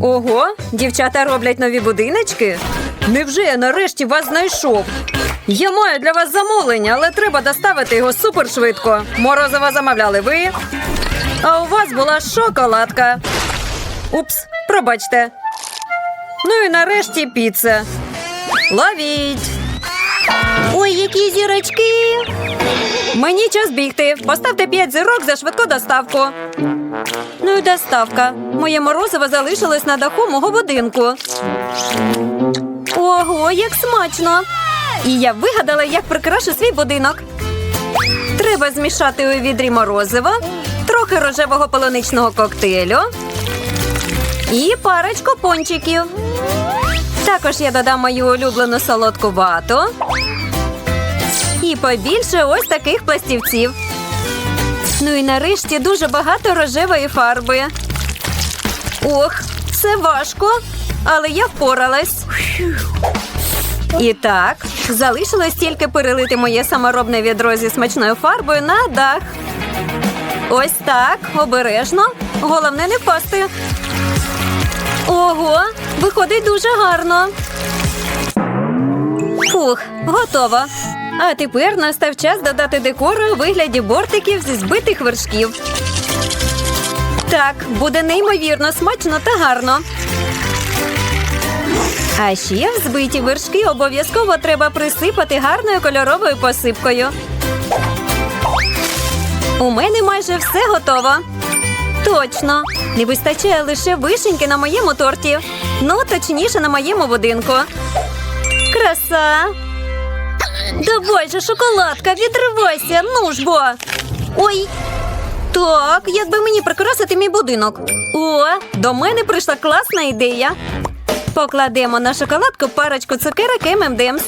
Ого, дівчата роблять нові будиночки. Невже я нарешті вас знайшов? Я маю для вас замовлення, але треба доставити його супершвидко. Морозиво замовляли ви. А у вас була шоколадка. Упс, пробачте. Ну і нарешті піца. Ловіть. Ой, які зірочки. Мені час бігти. Поставте 5 зірок за швидку доставку. Ну і доставка. Моє морозиво залишилось на даху мого будинку. Ого, як смачно! І я вигадала, як прикрашу свій будинок. Треба змішати у відрі морозива, трохи рожевого полуничного коктейлю і парочку пончиків. Також я додам мою улюблену солодку вату. І побільше ось таких пластівців. Ну і нарешті дуже багато рожевої фарби. Ох, це важко, але я впоралась. І так, залишилось тільки перелити моє саморобне відро зі смачною фарбою на дах. Ось так, обережно. Головне не впасти. Ого, виходить дуже гарно. Фух, готово. А тепер настав час додати декору у вигляді бортиків зі збитих вершків. Так, буде неймовірно смачно та гарно. А ще в збиті вершки обов'язково треба присипати гарною кольоровою посипкою. У мене майже все готово. Точно. Не вистачає лише вишеньки на моєму торті. Ну, точніше, на моєму будинку. Краса. Давай же, шоколадка, відривайся, ну ж бо. Ой. Так, як би мені прикрасити мій будинок. О, до мене прийшла класна ідея. Покладемо на шоколадку парочку цукерок M&M's.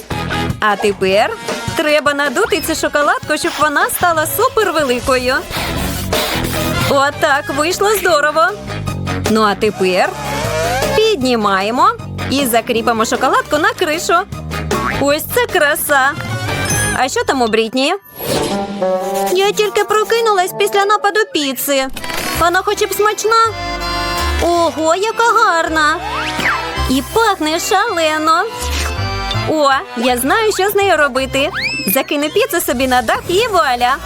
А тепер треба надути цю шоколадку, щоб вона стала супервеликою. Отак вийшло здорово. Ну а тепер піднімаємо і закріпимо шоколадку на кришу. Ось це краса. А що там у Брітні? Я тільки прокинулась після нападу піци. Вона хоч б смачна. Ого, яка гарна! І пахне шалено. О, я знаю, що з нею робити. Закину піцу собі на дах і вуаля.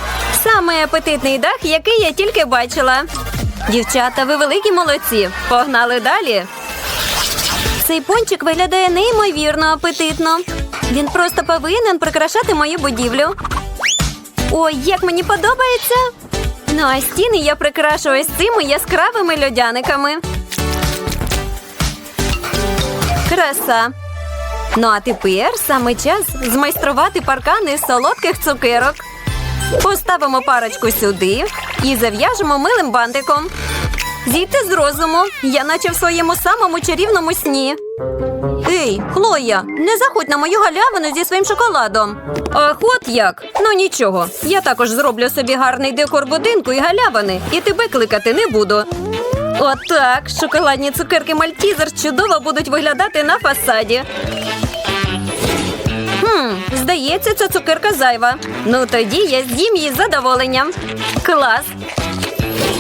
Самий апетитний дах, який я тільки бачила. Дівчата, ви великі молодці. Погнали далі. Цей пончик виглядає неймовірно апетитно. Він просто повинен прикрашати мою будівлю. Ой, як мені подобається. Ну а стіни я прикрашу ось цими яскравими льодяниками. Краса. Ну а тепер саме час змайструвати паркани з солодких цукерок. Поставимо парочку сюди і зав'яжемо милим бантиком. Зійти з розуму, я наче в своєму самому чарівному сні. Ей, Хлоя, не заходь на мою галявину зі своїм шоколадом. Ах, от як? Ну нічого. Я також зроблю собі гарний декор будинку і галявини, і тебе кликати не буду. Отак, шоколадні цукерки Мальтізер чудово будуть виглядати на фасаді. Хм, здається, ця цукерка зайва. Ну тоді я з'їм її з задоволенням. Клас.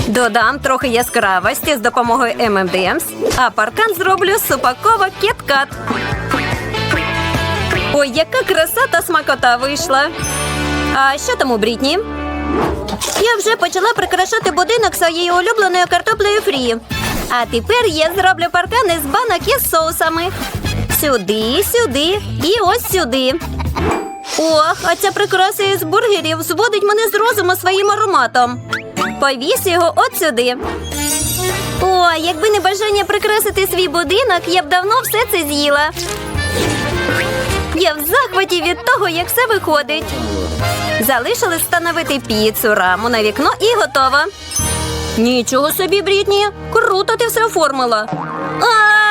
Додам трохи яскравості з допомогою M&M's, а паркан зроблю з упакова кіткат. Ой, яка краса та смакота вийшла. А що там у Брітні? Я вже почала прикрашати будинок своєю улюбленою картоплею фрі. А тепер я зроблю паркани з банок із соусами. Сюди, сюди і ось сюди. Ох, а ця прикраса із бургерів зводить мене з розуму своїм ароматом. Повісь його от сюди. О, якби не бажання прикрасити свій будинок, я б давно все це з'їла. Я в захваті від того, як все виходить. Залишилось встановити піцу, раму на вікно і готово. Нічого собі, Брітні. Круто ти все оформила. А!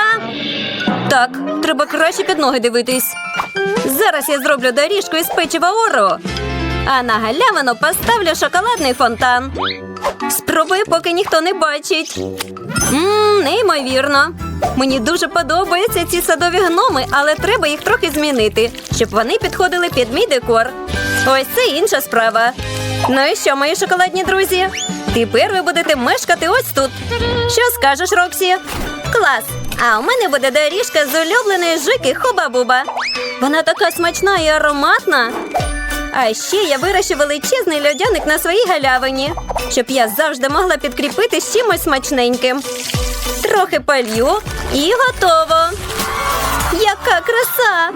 Так, треба краще під ноги дивитись. Зараз я зроблю доріжку із печива Оро. А на галявину поставлю шоколадний фонтан. Спробую, поки ніхто не бачить. Ммм, неймовірно. Мені дуже подобаються ці садові гноми, але треба їх трохи змінити, щоб вони підходили під мій декор. Ось це інша справа. Ну і що, мої шоколадні друзі? Тепер ви будете мешкати ось тут. Що скажеш, Роксі? Клас! А у мене буде доріжка з улюбленої жики Хуба-Буба. Вона така смачна і ароматна. А ще я вирощу величезний льодяник на своїй галявині, щоб я завжди могла підкріпити чимось смачненьким. Трохи палю і готово. Яка краса!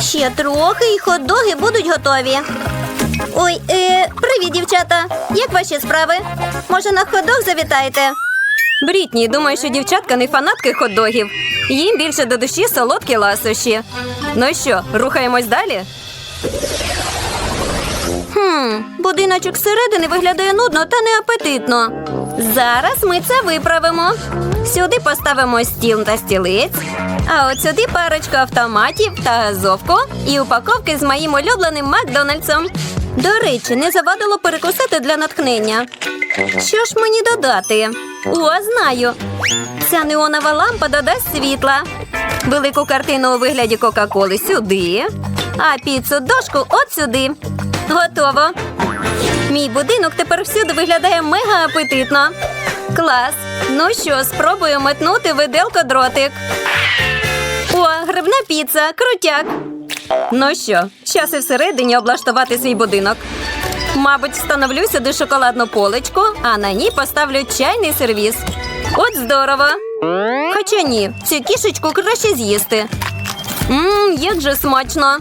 Ще трохи і хот-доги будуть готові. Ой, е, привіт, дівчата! Як ваші справи? Може, на хот-дог завітаєте? Брітні, думаю, що дівчатка не фанатки хот-догів. Їм більше до душі солодкі ласощі. Ну що, рухаємось далі? Хм, будиночок зсередини виглядає нудно та неапетитно. Зараз ми це виправимо. Сюди поставимо стіл та стілець, а от сюди парочку автоматів та газовку і упаковки з моїм улюбленим Макдональдсом. До речі, не завадило перекусити для натхнення. Що ж мені додати? О, знаю. Ця неонова лампа додасть світла. Велику картину у вигляді Кока-Коли сюди, а піцу дошку от сюди. Готово. Мій будинок тепер всюди виглядає мега апетитно. Клас. Ну що, спробую метнути виделко дротик. О, грибна піца, крутяк. Ну що, час і всередині облаштувати свій будинок. Мабуть, встановлю сюди шоколадну поличку, а на ній поставлю чайний сервіс. От здорово. Хоча ні, цю кішечку краще з'їсти. Мм, як же смачно.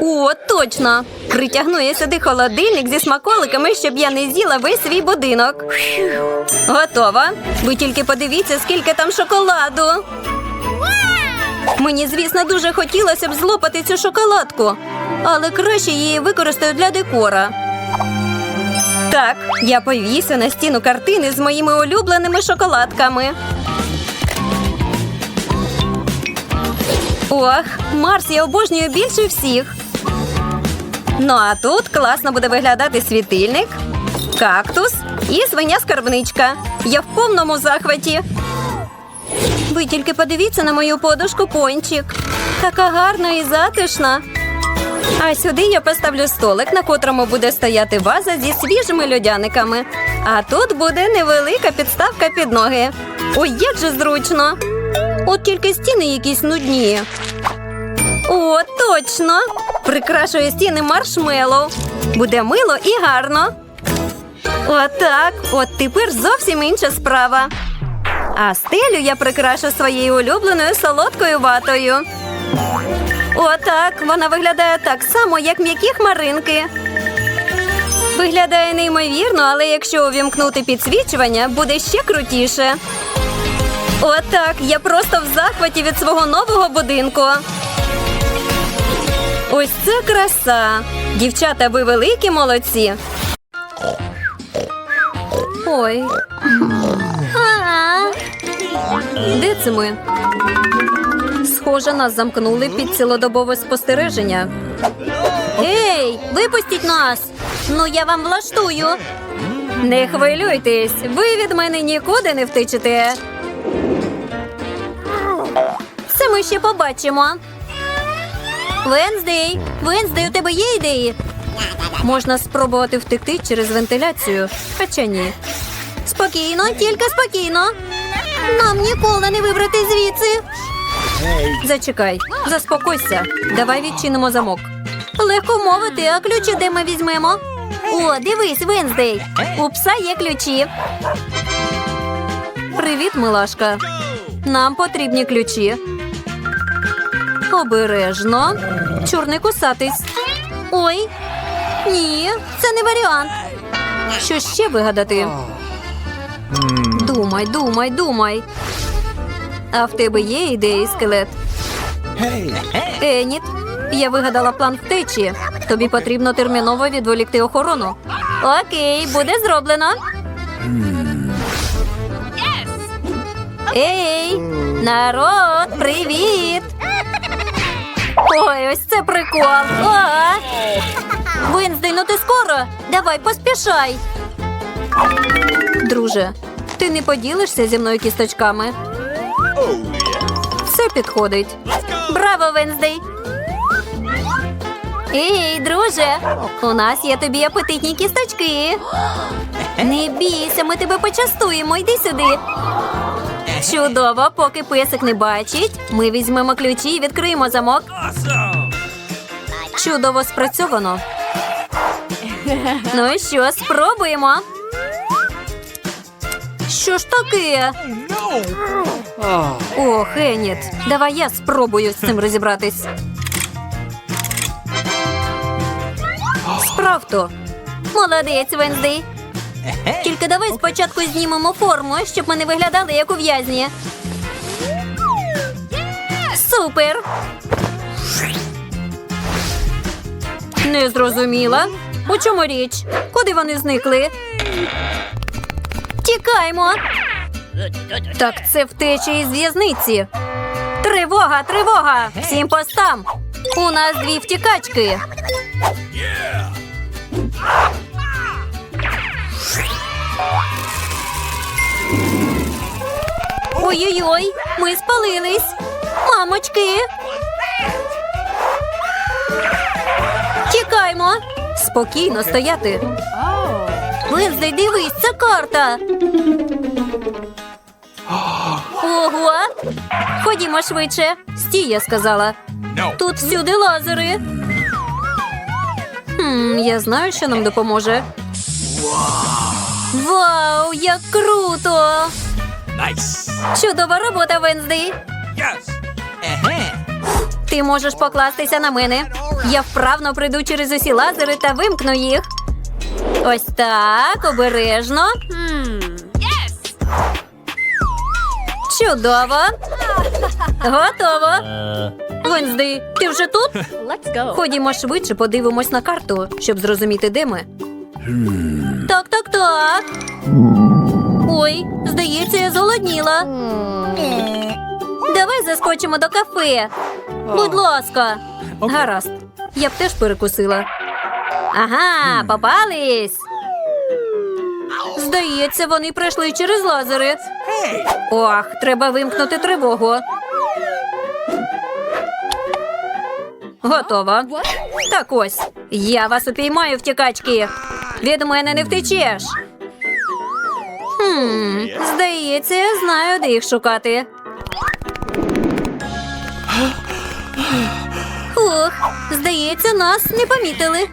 О, точно! Притягну я сюди холодильник зі смаколиками, щоб я не з'їла весь свій будинок. Готово. Ви тільки подивіться, скільки там шоколаду. Мені, звісно, дуже хотілося б злопати цю шоколадку, але краще її використаю для декора. Так, я повісю на стіну картини з моїми улюбленими шоколадками. Ох, Марс я обожнюю більше всіх. Ну а тут класно буде виглядати світильник, кактус і свиня скарбничка. Я в повному захваті. Ви тільки подивіться на мою подушку пончик. Така гарна і затишна. А сюди я поставлю столик, на котрому буде стояти ваза зі свіжими льодяниками. А тут буде невелика підставка під ноги. Ой, як же зручно. От тільки стіни якісь нудні. О, точно! Прикрашую стіни маршмеллоу. Буде мило і гарно. Отак. От тепер зовсім інша справа. А стелю я прикрашу своєю улюбленою солодкою ватою. Отак. Вона виглядає так само, як м'які хмаринки. Виглядає неймовірно, але якщо увімкнути підсвічування, буде ще крутіше. Отак. Я просто в захваті від свого нового будинку. Ось це краса. Дівчата, ви великі молодці. Ой. А. Де це ми? Схоже, нас замкнули під цілодобове спостереження. Ей, випустіть нас! Ну я вам влаштую. Не хвилюйтесь, ви від мене нікуди не втечете. Це ми ще побачимо. Венздей, Венздей, у тебе є ідеї? Можна спробувати втекти через вентиляцію, хоча ні. Спокійно, тільки спокійно. Нам ніколи не вибрати звідси. Зачекай, заспокойся. Давай відчинимо замок. Легко мовити, а ключі де ми візьмемо? О, дивись, Венздей. У пса є ключі. Привіт, милашка. Нам потрібні ключі. Обережно. Чорний кусатись. Ой. Ні, це не варіант. Що ще вигадати? Думай, думай, думай. А в тебе є ідеї, скелет? Еніт, я вигадала план втечі. Тобі потрібно терміново відволікти охорону. Окей, буде зроблено. Ей, народ, привіт! Ой, ось це прикол. А! Винздей, ну ти скоро. Давай, поспішай. Друже, ти не поділишся зі мною кісточками? Все підходить. Браво, Венздей! Ей, друже, у нас є тобі апетитні кісточки. Не бійся, ми тебе почастуємо. Йди сюди. Чудово, поки песик не бачить. Ми візьмемо ключі і відкриємо замок. Чудово спрацьовано. Ну і що, спробуємо. Що ж таке? О, Хеніт, давай я спробую з цим розібратись. Справто. Молодець, Венздей. Тільки давай спочатку знімемо форму, щоб ми не виглядали як у в'язні. Супер. Не зрозуміла. У чому річ? Куди вони зникли? Тікаймо. Так це втеча із в'язниці. Тривога, тривога! Всім постам! У нас дві втікачки. Ой-ой-ой, ми спалились. Мамочки. Тікаймо. Спокійно стояти. Венздей, дивись, це карта. Ого! Ходімо швидше. Стій, я сказала. Тут всюди лазери. Хм, я знаю, що нам допоможе. Вау, як круто! Nice. Чудова робота. Yes. Uh-huh. Ти можеш покластися на мене. Я вправно прийду через усі лазери та вимкну їх. Ось так, обережно. Чудово. Готово. Венздей, ти вже тут? Ходімо швидше, подивимось на карту, щоб зрозуміти, де ми. Так, так, так. Ой, здається, я зголодніла. Давай заскочимо до кафе. Будь ласка. Гаразд. Я б теж перекусила. Ага, попались. Здається, вони пройшли через лазери. Ох, треба вимкнути тривогу. Готово. Так ось. Я вас упіймаю, втікачки. Від мене не втечеш. Хм, здається, я знаю, де їх шукати. Здається, нас не помітили.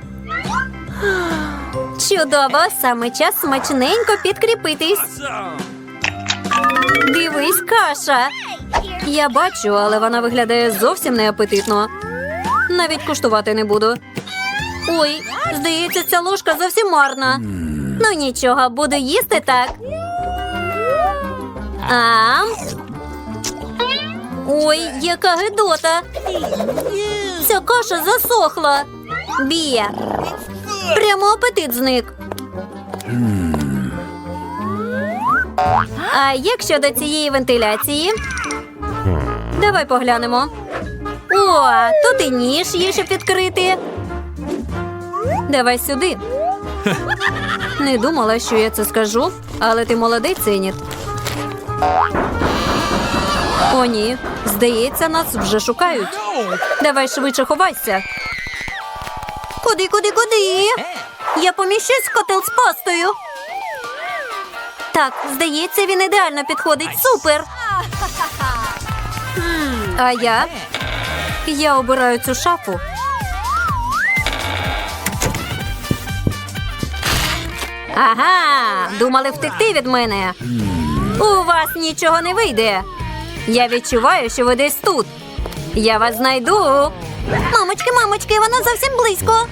Чудово, саме час смачненько підкріпитись. Дивись, каша. Я бачу, але вона виглядає зовсім неапетитно. Навіть куштувати не буду. Ой, здається, ця ложка зовсім марна. Ну нічого, буду їсти так. Ам. Ой, яка гидота. Ця каша засохла. Бія. Прямо апетит зник. А як щодо цієї вентиляції? Давай поглянемо. О, тут і ніж є, щоб відкрити. Давай сюди. Не думала, що я це скажу, але ти молодець, Еніт. О, ні. Здається, нас вже шукають. Давай швидше ховайся. Куди, куди, куди? Я поміщусь в котел з пастою. Так, здається, він ідеально підходить. Супер. А я? Я обираю цю шафу. Ага, думали втекти від мене. У вас нічого не вийде. Я відчуваю, що ви десь тут. Я вас знайду. Мамочки, мамочки, вона зовсім близько.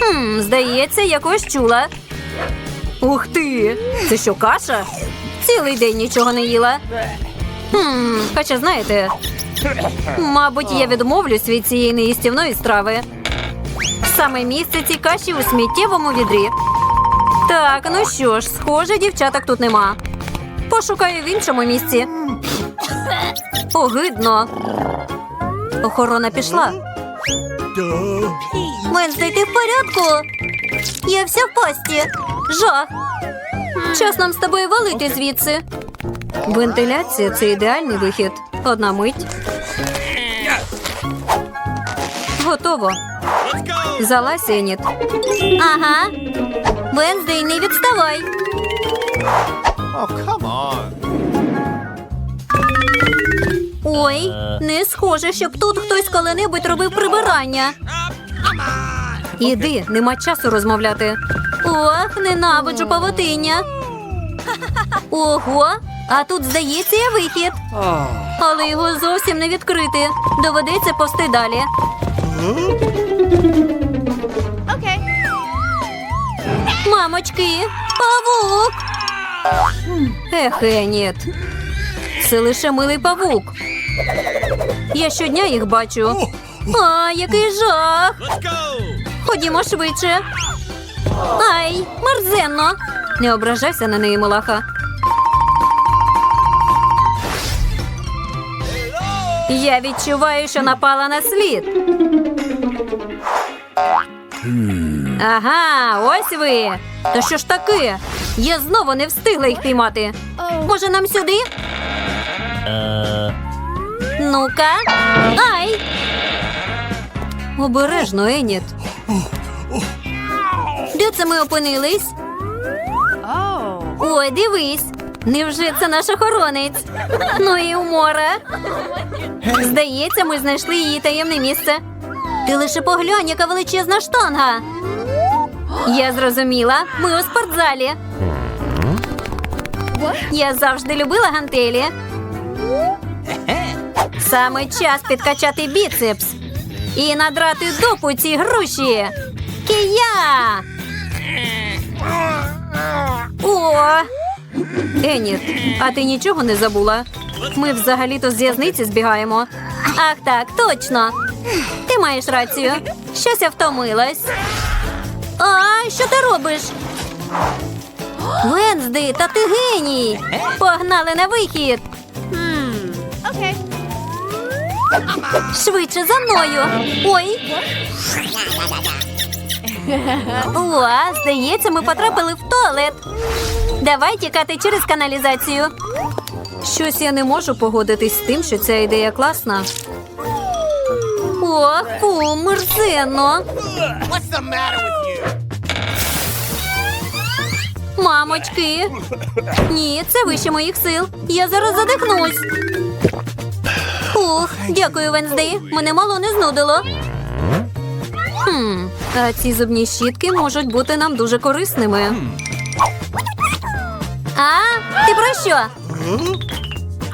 Хм, здається, якось чула. Ух ти! Це що, каша? Цілий день нічого не їла. Хм, хоча знаєте, мабуть, я відмовлюсь від цієї неїстівної страви. Саме місце цій каші у сміттєвому відрі. Так, ну що ж, схоже, дівчаток тут нема. Пошукаю в іншому місці. Огидно. Охорона пішла. Венздей, ти в порядку? Я вся в пасті. Жах. Час нам з тобою валити звідси. Вентиляція це ідеальний вихід. Одна мить. Готово. Залазь, Еніт. Ага. Венздей, не відставай. Oh, come on. Ой, не схоже, щоб тут хтось коли-небудь робив прибирання. Іди, нема часу розмовляти. Ох, ненавиджу павутиння. Ого, а тут, здається, є вихід. Але його зовсім не відкрити. Доведеться повсти далі. Мамочки, павук. Ех, Еніт. Це лише милий павук. Я щодня їх бачу. А, який жах! Ходімо швидше. Ай, мерзенно. Не ображайся на неї, Малаха. Я відчуваю, що напала на слід. Ага, ось ви. Та що ж таке? Я знову не встигла їх піймати. Може, нам сюди? Ну-ка. Ай! Обережно, Еніт. Де це ми опинились? Ой, дивись. Невже це наш охоронець? Ну і умора. Здається, ми знайшли її таємне місце. Ти лише поглянь, яка величезна штанга. Я зрозуміла, ми у спортзалі. Я завжди любила гантелі. Саме час підкачати біцепс і надрати дупу цій груші. Кия! О! Еніт, а ти нічого не забула? Ми взагалі-то з в'язниці збігаємо. Ах так, точно. Ти маєш рацію. Щось я втомилась. А, що ти робиш? Вензди, та ти геній! Погнали на вихід! Швидше за мною. Ой. О, здається, ми потрапили в туалет. Давай тікати через каналізацію. Щось я не можу погодитись з тим, що ця ідея класна. Ох, фу, мерзенно. Мамочки. Ні, це вище моїх сил. Я зараз задихнусь. Ух, дякую, Венздей. Мене мало не знудило. Хм, а ці зубні щітки можуть бути нам дуже корисними. А, ти про що?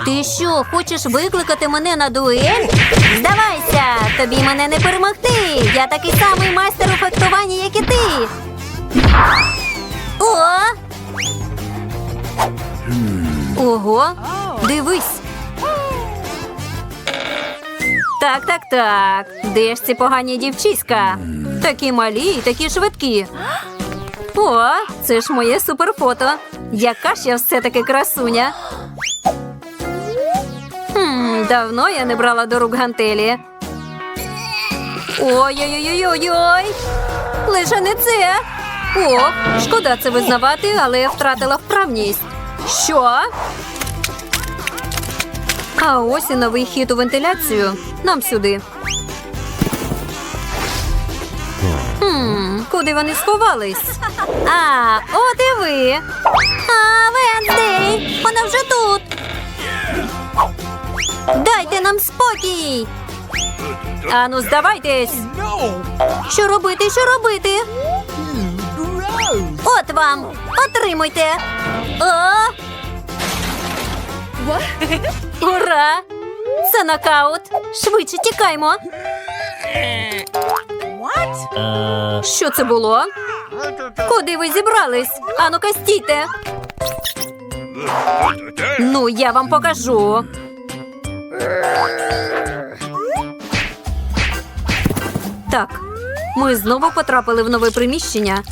Ти що, хочеш викликати мене на дуель? Здавайся, тобі мене не перемогти. Я такий самий майстер у фехтуванні, як і ти. О! Ого, дивись. Так, так, так. Де ж ці погані дівчиська? Такі малі і такі швидкі. О, це ж моє суперфото. Яка ж я все-таки красуня. Хм, давно я не брала до рук гантелі. Ой-ой-ой-ой-ой. Лише не це. О, шкода це визнавати, але я втратила вправність. Що? А ось і новий хід у вентиляцію. Нам сюди. Хм, куди вони сховались? А, от і ви. А, Венздей, вона вже тут. Дайте нам спокій. Ану, здавайтесь. Що робити, що робити? От вам, отримуйте. О! Ура! Це нокаут. Швидше тікаймо. Що це було? Куди ви зібрались? Ану-ка стійте. Ну, я вам покажу. Так, ми знову потрапили в нове приміщення.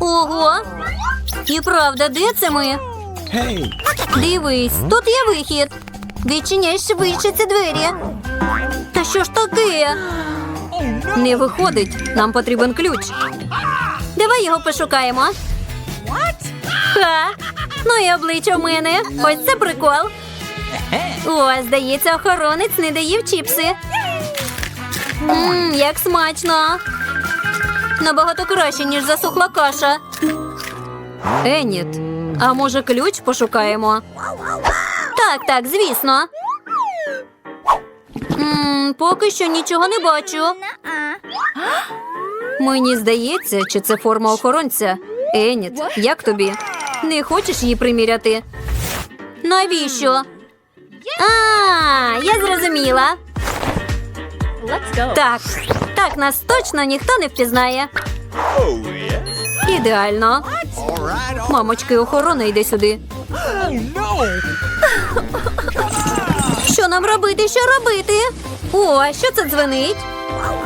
Ого! І правда, де це ми? Дивись, тут є вихід. Відчиняй швидше ці двері. Та що ж таке? Не виходить. Нам потрібен ключ. Давай його пошукаємо. Ха! Ну і обличчя в мене. Ось це прикол. О, здається, охоронець не доїв чіпси. Мм, як смачно. Набагато краще, ніж засохла каша. Еніт, а може ключ пошукаємо? Так, так, звісно. м поки що нічого не бачу. Мені здається, чи це форма охоронця. Еніт, як тобі? Не хочеш її приміряти? Навіщо? А, я зрозуміла. Так, так нас точно ніхто не впізнає. Oh. Ідеально. Мамочки, охорона йде сюди. Що нам робити? Що робити? О, що це дзвенить?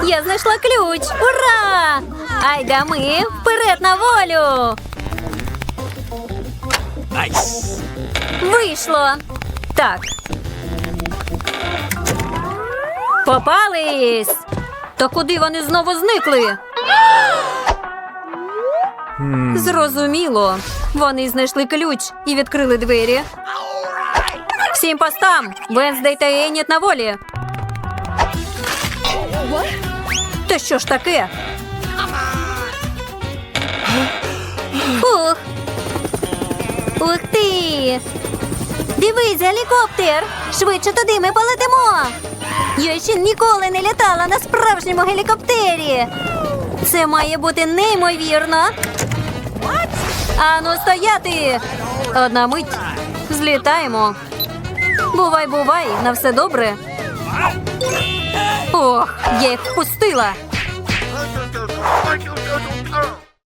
Я знайшла ключ. Ура! Айда ми вперед на волю! Вийшло. Так. Попались. Та куди вони знову зникли? Зрозуміло. Вони знайшли ключ і відкрили двері. Всім постам! Венздей та Еніт на волі. Та що ж таке? Ух. Ух ти! Дивись, гелікоптер! Швидше туди ми полетимо! Я ще ніколи не літала на справжньому гелікоптері. Це має бути неймовірно. Ану, стояти! Одна мить. Злітаємо. Бувай, бувай, на все добре. Ох, я їх впустила.